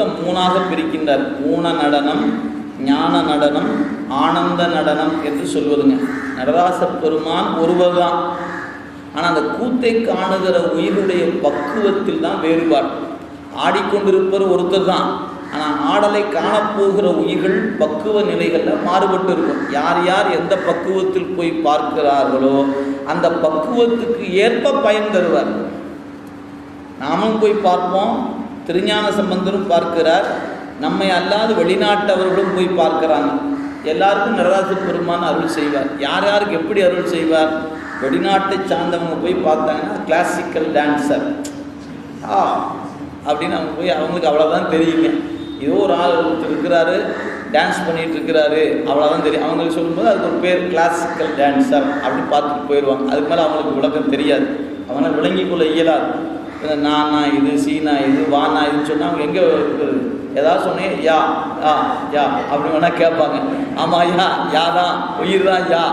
கூத்தை மூணாக பிரிக்கின்றார். ஊன நடனம் ஞான நடனம் ஆனந்த நடனம் என்று சொல்வதுங்க. நடராச பெருமான் ஒருவர் தான் ஆனால் அந்த கூத்தை காணுகிற உயிருடைய பக்குவத்தில் தான் வேறுபாடு. ஆடிக்கொண்டிருப்பவர் ஒருத்தர் தான் ஆனால் ஆடலை காணப்போகிற உயிர்கள் பக்குவ நிலைகளில் மாறுபட்டு இருக்கும். யார் யார் எந்த பக்குவத்தில் போய் பார்க்கிறார்களோ அந்த பக்குவத்துக்கு ஏற்ப பயன் தருவார் நாமும் போய் பார்ப்போம். திருஞான சம்பந்தரும் பார்க்கிறார். நம்மை அல்லாது வெளிநாட்டவர்களும் போய் பார்க்கிறாங்க. எல்லாருக்கும் நடராஜ பெருமான் அருள் செய்வார். யார் யாருக்கு எப்படி அருள் செய்வார்? வெளிநாட்டை சார்ந்தவங்க போய் பார்த்தாங்கன்னா கிளாசிக்கல் டான்ஸர் ஆ அப்படின்னு அவங்க போய் அவங்களுக்கு அவ்வளோதான் தெரியுங்க ஏதோ ஒரு ஆள் ஒருத்தர் இருக்கிறாரு டான்ஸ் பண்ணிட்டு இருக்கிறாரு அவ்வளோதான் தெரியும். அவங்களுக்கு சொல்லும்போது அதுக்கு ஒரு பேர் கிளாசிக்கல் டான்ஸர் அப்படின்னு பார்த்துட்டு போயிடுவாங்க. அதுக்கு மேலே அவங்களுக்கு விளக்கம் தெரியாது. அவனால் விளங்கிக் கொள்ள இயலாது. நானா இது சீனா இது வானா இதுன்னு சொன்னால் அவங்க எங்கே இருக்கிறது ஏதாவது சொன்னேன் யா யா யா அப்படின்னு வேணால் கேட்பாங்க. ஆமாம் யா யா தான் உயிர் தான் யா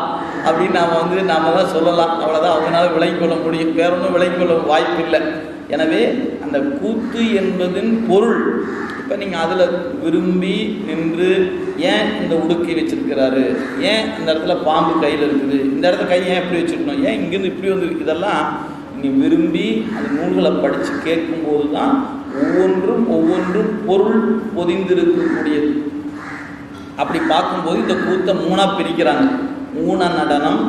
அப்படின்னு நாம் வந்து நாம் தான் சொல்லலாம். அவ்வளோதான் அவங்களால விளங்கிக் கொள்ள முடியும். வேற ஒன்றும் விளங்கிக் கொள்ள வாய்ப்பு இல்லை. எனவே அந்த கூத்து என்பதின் பொருள் இப்போ நீங்கள் அதில் விரும்பி நின்று ஏன் இந்த உடுக்கை வச்சிருக்கிறாரு? ஏன் இந்த இடத்துல பாம்பு கையில் இருக்குது? இந்த இடத்துல கை ஏன் இப்படி வச்சுருக்கணும்? ஏன் இங்கேருந்து இப்படி வந்து இதெல்லாம் நீ விரும்பி அந்த நூல்களை படித்து கேட்கும்போது தான் ஒவ்வொன்றும் ஒவ்வொன்றும் பொருள் பொதிந்திருக்கக்கூடியது அப்படி பார்க்கும்போது இந்த கூத்தை மூணாக பிரிக்கிறாங்க. ஊன நடனம்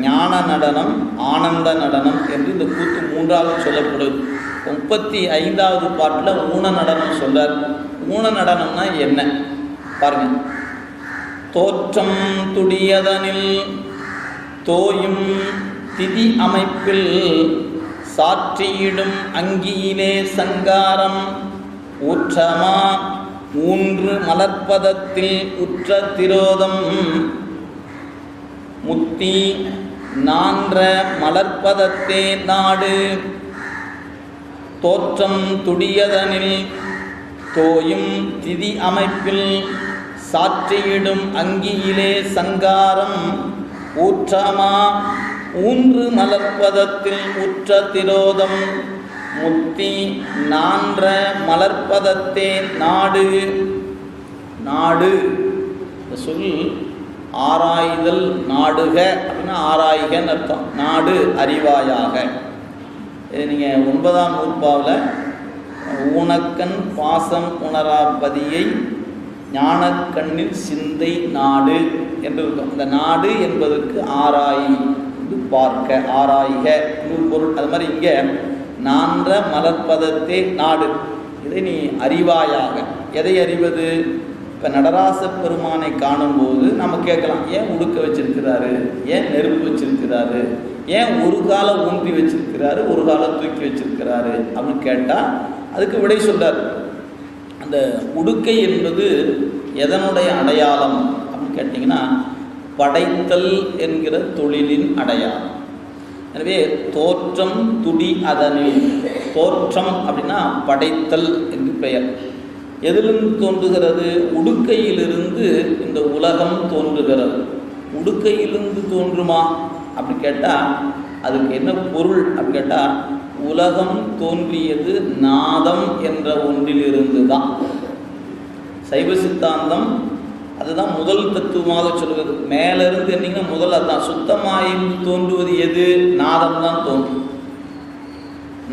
ஞான நடனம் ஆனந்த நடனம் என்று இந்த கூத்து மூன்றாவது சொல்லப்படுது. முப்பத்தி ஐந்தாவது பாட்டில் ஊன நடனம் சொல்றார். ஊன நடனம்னா என்ன? பாருங்க. தோற்றம் துடியதனில் தோயும் திதி அமைப்பில் சாற்றியிடும் அங்கியிலே சங்காரம். ஊற்றமா ஊன்று மலர்ப்பதத்தில் உற்ற திரோதம். முத்தி நான்ற மலர்ப்பதத்தே நாடு. தோற்றம் துடியதனில் தோயும் திதி அமைப்பில் சாற்றியிடும் அங்கியிலே சங்காரம். ஊற்றமா ஊன்று மலர்ப்பதத்தில் உற்ற திரோதம். முத்தி நான்ற மலர்ப்பதத்தே நாடு. நாடு. இந்த சொல் ஆராய்தல் நாடுக அப்படின்னா ஆராய்கன்னு அர்த்தம். நாடு அறிவாயாக. இது நீங்கள் ஒன்பதாம் நூற்பாவில் ஊனக்கண் பாசம் உணராபதியை ஞானக்கண்ணில் சிந்தை நாடு என்று இருக்கும். இந்த நாடு என்பதற்கு ஆராய். பார்க்க ஆராய்க. நூல் பொருள் அது மாதிரி இங்கே நான்ற மலர்ப்பதத்தே நாடு. இதை நீ அறிவாயாக. எதை அறிவது? இப்போ நடராச பெருமானை காணும்போது நம்ம கேட்கலாம் ஏன் உடுக்க வச்சிருக்கிறாரு? ஏன் நெருப்பு வச்சிருக்கிறாரு? ஏன் ஒரு காலம் ஊன்றி வச்சிருக்கிறாரு? ஒரு காலம் தூக்கி வச்சிருக்கிறாரு? அப்படின்னு கேட்டால் அதுக்கு விடை சொல்றார். அந்த உடுக்கை என்பது எதனுடைய அடையாளம்? அப்படின்னு கேட்டிங்கன்னா படைத்தல் என்கிற தொழிலின் அடையாளம். எனவே தோற்றம் துடி அதனில் தோற்றம் அப்படின்னா படைத்தல் என்று பெயர். எதிலிருந்து தோன்றுகிறது உடுக்கையிலிருந்து இந்த உலகம் தோன்றுகிறது. உடுக்கையிலிருந்து தோன்றுமா? அப்படி கேட்டால் அதுக்கு என்ன பொருள் அப்படி கேட்டால் உலகம் தோன்றியது நாதம் என்ற ஒன்றிலிருந்து தான் சைவ சித்தாந்தம் அதுதான் முதல் தத்துவமாக சொல்கிறது மேலிருந்து என்னீங்கன்னா முதல் அதுதான். சுத்தமாயும் தோன்றுவது எது? நாதம் தான் தோன்றும்.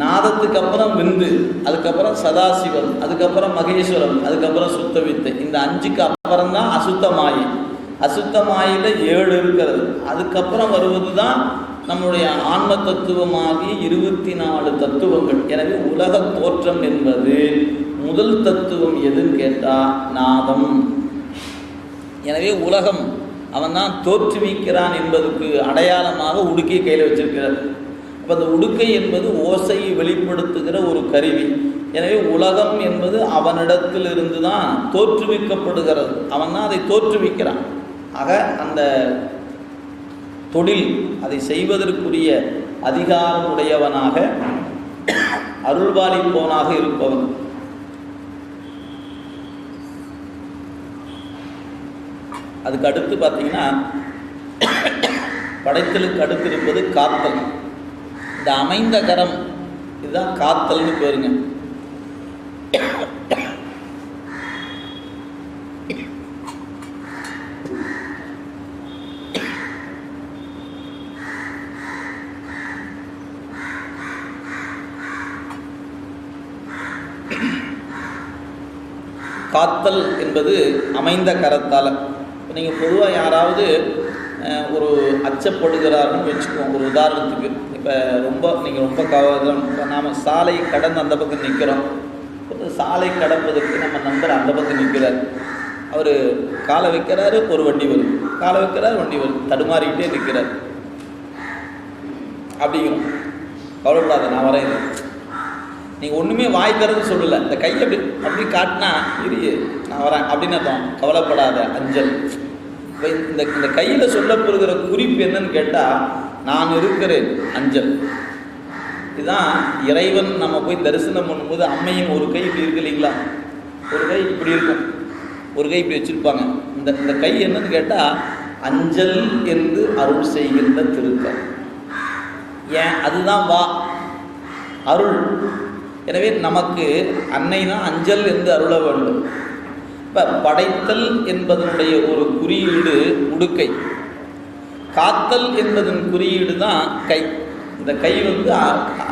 நாதத்துக்கு அப்புறம் விந்து அதுக்கப்புறம் சதாசிவம் அதுக்கப்புறம் மகேஸ்வரம் அதுக்கப்புறம் சுத்த வித்தை இந்த அஞ்சுக்கு அப்புறம் தான் அசுத்த அசுத்தமாயில அசுத்த மாயில ஏழு இருக்கிறது. அதுக்கப்புறம் வருவது தான் நம்முடைய ஆன்ம தத்துவமாகிய இருபத்தி நாலு தத்துவங்கள். எனவே உலக தோற்றம் என்பது முதல் தத்துவம் எதுன்னு கேட்டால் நாதம். எனவே உலகம் அவன் தான் தோற்றுவிக்கிறான் என்பதற்கு அடையாளமாக உடுக்கையை கையில் வச்சிருக்கிறார் அப்போ அந்த உடுக்கை என்பது ஓசையை வெளிப்படுத்துகிற ஒரு கருவி. எனவே உலகம் என்பது அவனிடத்திலிருந்து தான் தோற்றுவிக்கப்படுகிறது அவன் தான் அதை தோற்றுவிக்கிறான் ஆக அந்த தொழில் அதை செய்வதற்குரிய அதிகாரமுடையவனாக அருள்பாலிப்பவனாக இருப்பவன். அதுக்கு அடுத்து பார்த்தீங்கன்னா படைத்தலுக்கு அடுத்து இருப்பது காத்தல். இந்த அமைந்த கரம் இதுதான் காத்தல்னு பேருங்க. காத்தல் என்பது அமைந்த கரத்தால. நீங்கள் பொதுவாக யாராவது ஒரு அச்சப்படுகிறாருன்னு வச்சுக்கோங்க. ஒரு உதாரணத்துக்கு. இப்போ ரொம்ப நீங்கள் ரொம்ப கவனம் நாம் சாலை கடந்து அந்த பக்கம் நிற்கிறோம் சாலை கடப்பதற்கு நம்ம நண்பர் அந்த பக்கம் நிற்கிறார் அவர் காலை வைக்கிறாரு ஒரு வண்டி வரும். காலை வைக்கிறார் வண்டி வரும். தடுமாறிக்கிட்டே நிற்கிறார் அப்படிங்கிறோம். கவலைப்படாத நான் வரேன் நீங்கள் ஒன்றுமே வாய் தரது சொல்லலை. இந்த கையை அப்படி அப்படி காட்டினா இரு. நான் வரேன். அப்படின்னு அர்த்தம். கவலைப்படாத அஞ்சல். இந்த இந்த கையில் சொல்லப்படுகிற குறிப்பு என்னன்னு கேட்டால் நான் இருக்கிறேன் அஞ்சல். இதுதான் இறைவன் நம்ம போய் தரிசனம் பண்ணும்போது அம்மையும் ஒரு கை இப்படி இருக்கு இல்லைங்களா? ஒரு கை இப்படி இருக்கும். ஒரு கை இப்படி வச்சுருப்பாங்க. இந்த இந்த கை என்னன்னு கேட்டால் அஞ்சல் என்று அருள் செய்கின்ற திருக்கல். ஏன்? அதுதான் வா அருள். எனவே நமக்கு அன்னை தான் அஞ்சல் என்று அருள வேண்டும். இப்போ படைத்தல் என்பதனுடைய ஒரு குறியீடு உடுக்கை காத்தல் என்பதன் குறியீடு தான் கை. இந்த கை வந்து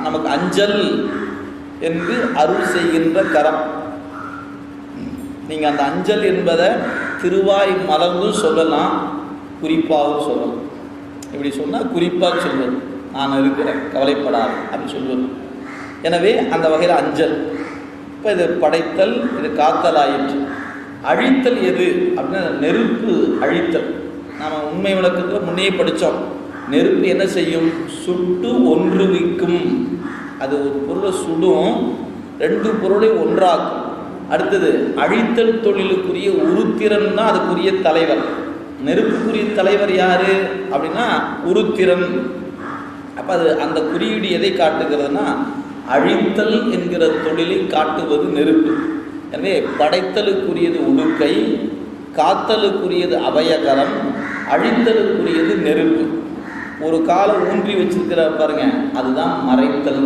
நமக்கு அஞ்சல் என்று அருள் செய்கின்ற கரம். நீங்கள் அந்த அஞ்சல் என்பதை திருவாய் மலர்ந்தும் சொல்லலாம் குறிப்பாகவும் சொல்லலாம். இப்படி சொன்னால் குறிப்பாக சொல்வது. நான் இருக்கிறேன் கவலைப்படாது அப்படின்னு சொல்வது. எனவே அந்த வகையில் அஞ்சல். இப்போ இது படைத்தல் இது காத்தல் ஆயிற்று அழித்தல் எது அப்படின்னா நெருப்பு அழித்தல். நாம் உண்மை விளக்கத்தில் முன்னே படித்தோம் நெருப்பு என்ன செய்யும்? சுட்டு ஒன்று விற்கும். அது ஒரு பொருளை சுடும் ரெண்டு பொருளை ஒன்றாக்கும். அடுத்தது அழித்தல் தொழிலுக்குரிய உருத்திரன் தான் அதுக்குரிய தலைவர். நெருப்புக்குரிய தலைவர் யாரு அப்படின்னா உருத்திரன். அப்போ அது அந்த குறியீடு எதை காட்டுகிறதுனா அழித்தல் என்கிற தொழிலை காட்டுவது நெருப்பு. எனவே படைத்தலுக்குரியது உடுக்கை காத்தலுக்குரியது அபயகரம் அழித்தலுக்குரியது நெருப்பு. ஒரு காலை ஊன்றி வச்சிருக்கிற பாருங்க அதுதான் மறைத்தல்